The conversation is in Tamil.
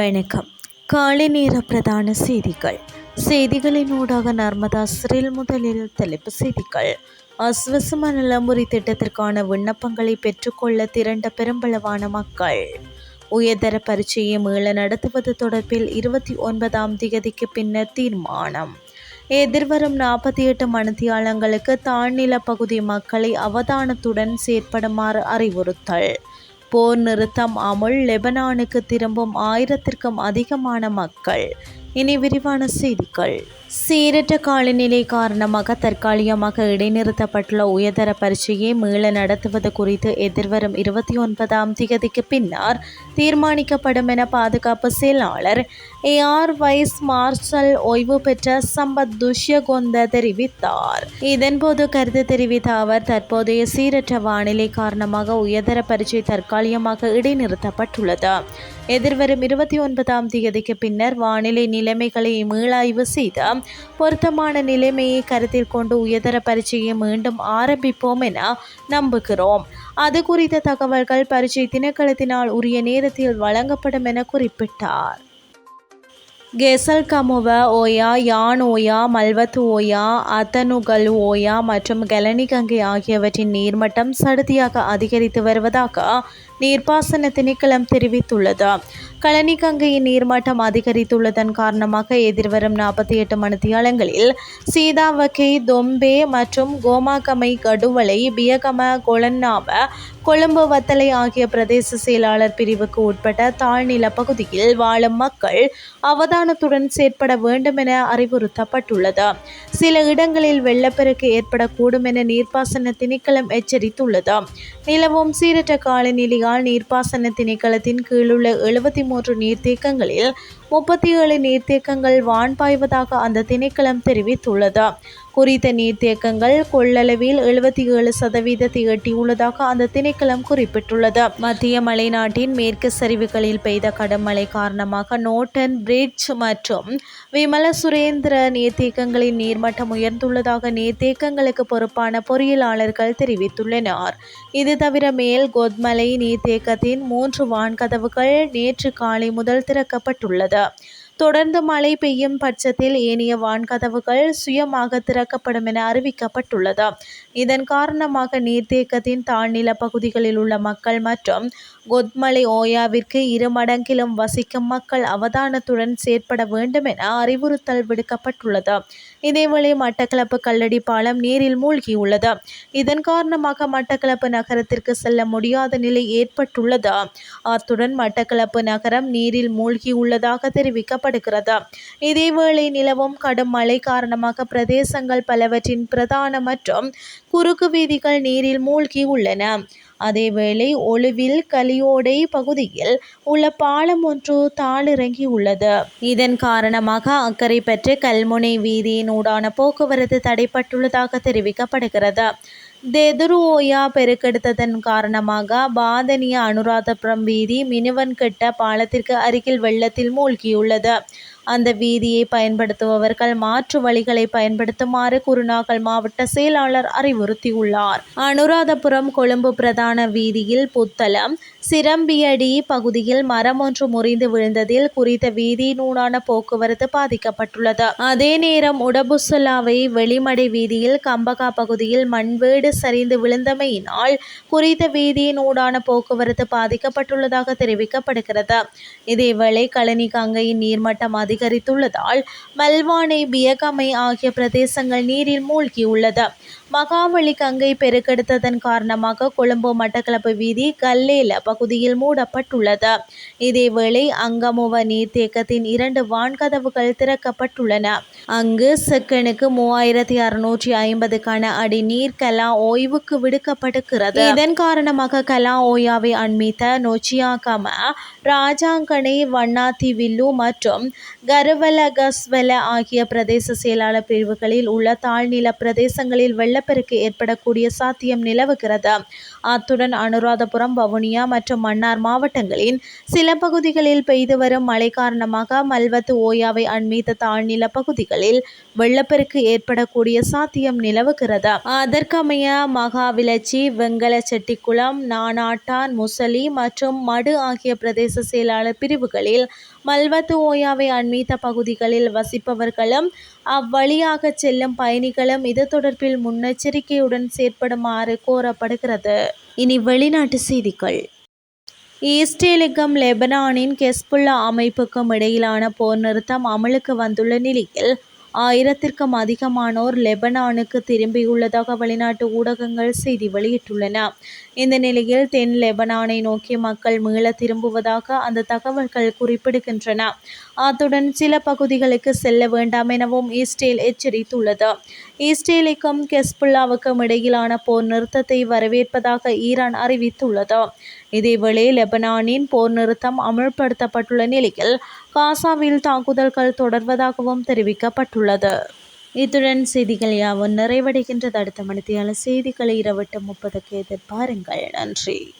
வணக்கம். காலை நேர பிரதான செய்திகள். செய்திகளின் ஊடாக நர்மதா சிறில் முதலில் தலைப்பு செய்திகள். அஸ்வசம நலமுறை திட்டத்திற்கான விண்ணப்பங்களை பெற்றுக்கொள்ள திரண்ட பெரும்பளவான மக்கள். உயர்தர பரீட்சையை மீள நடத்துவது தொடர்பில் இருபத்தி ஒன்பதாம் திகதிக்கு பின்னர் தீர்மானம். எதிர்வரும் நாற்பத்தி எட்டு மணித்தியாலங்களுக்கு தாழ்நில பகுதி மக்களை அவதானத்துடன் செயற்படுமாறு அறிவுறுத்தல். போர் நிறுத்தம் அமுல் லெபனானுக்கு திரும்பும் ஆயிரத்திற்கும் அதிகமான மக்கள். இனி விரிவான செய்திகள். சீரற்ற காலநிலை காரணமாக தற்காலிகமாக இடைநிறுத்தப்பட்டுள்ள உயர்தர பரீட்சையை மீள நடத்துவது குறித்து எதிர்வரும் இருபத்தி ஒன்பதாம் திகதிக்கு பின்னர் தீர்மானிக்கப்படும் என பாதுகாப்பு செயலாளர் ஏஆர் வைஸ் மார்ஷல் ஓய்வு பெற்ற சம்பத் துஷ்யகொந்த தெரிவித்தார். இதன்போது கருத்து தெரிவித்த அவர் தற்போதைய சீரற்ற வானிலை காரணமாக உயர்தர பரீட்சை தற்காலிகமாக இடைநிறுத்தப்பட்டுள்ளது. எதிர்வரும் இருபத்தி ஒன்பதாம் தேதிக்கு பின்னர் வானிலை நிலைமைகளை மீளாய்வு செய்து பொருத்தமான நிலைமையை கருத்தில் கொண்டு உயர்தர பரீட்சையை மீண்டும் ஆரம்பிப்போம் என நம்புகிறோம். அது குறித்த தகவல்கள் பரீட்சை திணைக்களத்தினால் உரிய நேரத்தில் வழங்கப்படும் என குறிப்பிட்டார். கெசல் கமுவ ஓயா யான் ஓயா மல்வத்து ஓயா அத்தனுகல் ஓயா மற்றும் கலனிகங்கை ஆகியவற்றின் நீர்மட்டம் சடுதியாக அதிகரித்து வருவதாக நீர்ப்பாசன திணைக்களம் தெரிவித்துள்ளது. கழனிகங்கையின் நீர்மட்டம் அதிகரித்துள்ளதன் காரணமாக எதிர்வரும் நாற்பத்தி எட்டு மணித்தியாலங்களில் சீதாவகை தொம்பே மற்றும் கோமாகமை கடுவலை பியகம கொலன்னாம கொழும்பு வத்தலை ஆகிய பிரதேச செயலாளர் பிரிவுக்கு உட்பட்ட தாழ்நில பகுதியில் வாழும் மக்கள் அவதானத்துடன் செயற்பட வேண்டும் என அறிவுறுத்தப்பட்டுள்ளது. சில இடங்களில் வெள்ளப்பெருக்கு ஏற்படக்கூடும் என நீர்ப்பாசன திணைக்களம் எச்சரித்துள்ளது. நிலவும் சீரற்ற காலநிலையால் நீர்ப்பாசன திணைக்களத்தின் கீழுள்ள எழுபத்தி மூன்று நீர்த்தேக்கங்களில் முப்பத்தி ஏழு நீர்த்தேக்கங்கள் வான் பாய்வதாக அந்த திணைக்களம் தெரிவித்துள்ளது. குறித்த நீர்த்தேக்கங்கள் கொள்ளளவில் எழுபத்தி ஏழு சதவீதத்தை எட்டியுள்ளதாக அந்த திணைக்களம் குறிப்பிட்டுள்ளது. மத்திய மலைநாட்டின் மேற்கு சரிவுகளில் பெய்த கடும் மழை காரணமாக நோட்டன் பிரிட்ஜ் மற்றும் விமல சுரேந்திர நீர்த்தேக்கங்களின் நீர்மட்டம் உயர்ந்துள்ளதாக நீர்த்தேக்கங்களுக்கு பொறுப்பான பொறியியலாளர்கள் தெரிவித்துள்ளனர். இது தவிர மேல் கொத்மலை நீர்த்தேக்கத்தின் மூன்று வான்கதவுகள் நேற்று காலை முதல் திறக்கப்பட்டுள்ளது. 对。தொடர்ந்து மழை பெய்யும் பட்சத்தில் ஏனைய வான்கதவுகள் சுயமாக திறக்கப்படும் என அறிவிக்கப்பட்டுள்ளது. இதன் காரணமாக நீர்த்தேக்கத்தின் தாழ்நில பகுதிகளில் உள்ள மக்கள் மற்றும் கொத்மலை ஓயாவிற்கு இரு மடங்கிலும் வசிக்கும் மக்கள் அவதானத்துடன் செயற்பட வேண்டும் என அறிவுறுத்தல் விடுக்கப்பட்டுள்ளது. இதேவேளை மட்டக்களப்பு கல்லடி பாலம் நீரில் மூழ்கியுள்ளது. இதன் காரணமாக மட்டக்களப்பு நகரத்திற்கு செல்ல முடியாத நிலை ஏற்பட்டுள்ளது. அத்துடன் மட்டக்களப்பு நகரம் நீரில் மூழ்கியுள்ளதாக காணப்படுகிறது? இதேவேளை நிலவும் கடும் மழை காரணமாக பிரதேசங்கள் பலவற்றின் பிரதான மற்றும் குறுக்கு வீதிகள் நீரில் மூழ்கி உள்ளன. அதேவேளை ஒளிவில் கலியோடை பகுதியில் உள்ள பாலம் ஒன்று தாளிறங்கி உள்ளது. இதன் காரணமாக அக்கறை பெற்று கல்முனை வீதியின் ஊடான போக்குவரத்து தடைப்பட்டுள்ளதாக தெரிவிக்கப்படுகிறது. தெதுருவோயா பெருக்கெடுத்ததன் காரணமாக பாதனிய அனுராதபுரம் வீதி மினுவன்கெட்ட பாலத்திற்கு அருகில் வெள்ளத்தில் மூழ்கியுள்ளது. அந்த வீதியை பயன்படுத்துபவர்கள் மாற்று வழிகளை பயன்படுத்துமாறு குருநாகல் மாவட்ட செயலாளர் அறிவுறுத்தியுள்ளார். அனுராதபுரம் கொழும்பு பிரதான வீதியில் புத்தளம் சிரம்பியடி பகுதியில் மரம் ஒன்று முறிந்து விழுந்ததில் குறித்த வீதியினூடான போக்குவரத்து பாதிக்கப்பட்டுள்ளது. அதே நேரம் உடபுசுலாவை வெளிமடை வீதியில் கம்பகா பகுதியில் மண்வேடு சரிந்து விழுந்தமையினால் குறித்த வீதியினூடான போக்குவரத்து பாதிக்கப்பட்டுள்ளதாக தெரிவிக்கப்படுகிறது. இதேவேளை கழனி கங்கையின் நீர்மட்டம் அதிகரித்துள்ளதால் மல்வானை பியகமை ஆகிய பிரதேசங்கள் நீரில் மூழ்கியுள்ளது. மகாவலி கங்கை பெருக்கெடுத்ததன் காரணமாக கொழும்பு மட்டக்களப்பு வீதி கல்லேல பகுதியில் மூடப்பட்டுள்ளது. இதேவேளை அங்கமுவ நீர்த்தேக்கத்தின் இரண்டு வான்கதவுகள் திறக்கப்பட்டுள்ளன. அங்கு செக்கனுக்கு மூவாயிரத்தி அறுநூற்றி ஐம்பது கன அடி நீர் கலா ஓய்வுக்கு விடுக்கப்படுகிறது. இதன் காரணமாக கலா ஓயாவை அண்மித்த நொச்சியாகம ராஜாங்கனை வண்ணாத்தி வில்லு மற்றும் கருவலகஸ்வல ஆகிய பிரதேச செயலாளர் பிரிவுகளில் உள்ள தாழ்நில பிரதேசங்களில் வெள்ளப்பெருக்கு ஏற்படக்கூடிய சாத்தியம் நிலவுகிறது. அத்துடன் அனுராதபுரம் வவுனியா மற்றும் மன்னார் மாவட்டங்களின் சில பகுதிகளில் பெய்து வரும் மழை காரணமாக மல்வத்து ஓயாவை அண்மித்த தாழ்நில பகுதிகளில் வெள்ளப்பெருக்கு ஏற்படக்கூடிய சாத்தியம் நிலவுகிறது. அதற்கமைய மகாவிலச்சி வெங்கலச்செட்டிக்குளம் நானாட்டான் முசலி மற்றும் மடு ஆகிய பிரதேச செயலாளர் பிரிவுகளில் மல்வத்து ஓயாவை மீத பகுதிகளில் வசிப்பவர்களும் அவ்வழியாக செல்லும் பயணிகளும் இது தொடர்பில் முன்னெச்சரிக்கையுடன் செயற்படுமாறு கோரப்படுகிறது. இனி வெளிநாட்டு செய்திகள். இஸ்ரேலுக்கும் லெபனானின் கெஸ்புல்லா அமைப்புக்கும் இடையிலான போர் நிறுத்தம் அமலுக்கு வந்துள்ள நிலையில் ஆயிரத்திற்கும் அதிகமானோர் லெபனானுக்கு திரும்பியுள்ளதாக வெளிநாட்டு ஊடகங்கள் செய்தி வெளியிட்டுள்ளன. இந்த நிலையில் தென் லெபனானை நோக்கி மக்கள் மீள திரும்புவதாக அந்த தகவல்கள் குறிப்பிடுகின்றன. அத்துடன் சில பகுதிகளுக்கு செல்ல வேண்டாம் எனவும் இஸ்ரேல் எச்சரித்துள்ளது. இஸ்ரேலுக்கும் கெஸ்புல்லாவுக்கும் இடையிலான போர் நிறுத்தத்தை வரவேற்பதாக ஈரான் அறிவித்துள்ளது. இதேவேளை லெபனானின் போர் நிறுத்தம் அமுல்படுத்தப்பட்டுள்ள நிலையில் காசாவில் தாக்குதல்கள் தொடர்வதாகவும் தெரிவிக்கப்பட்டுள்ளது. இத்துடன் செய்திகள் யாவும் நிறைவடைகின்றது. அடுத்த மணித்தியால செய்திகளை இரவட்டு முப்பதுக்கு எதிர்பாருங்கள். நன்றி.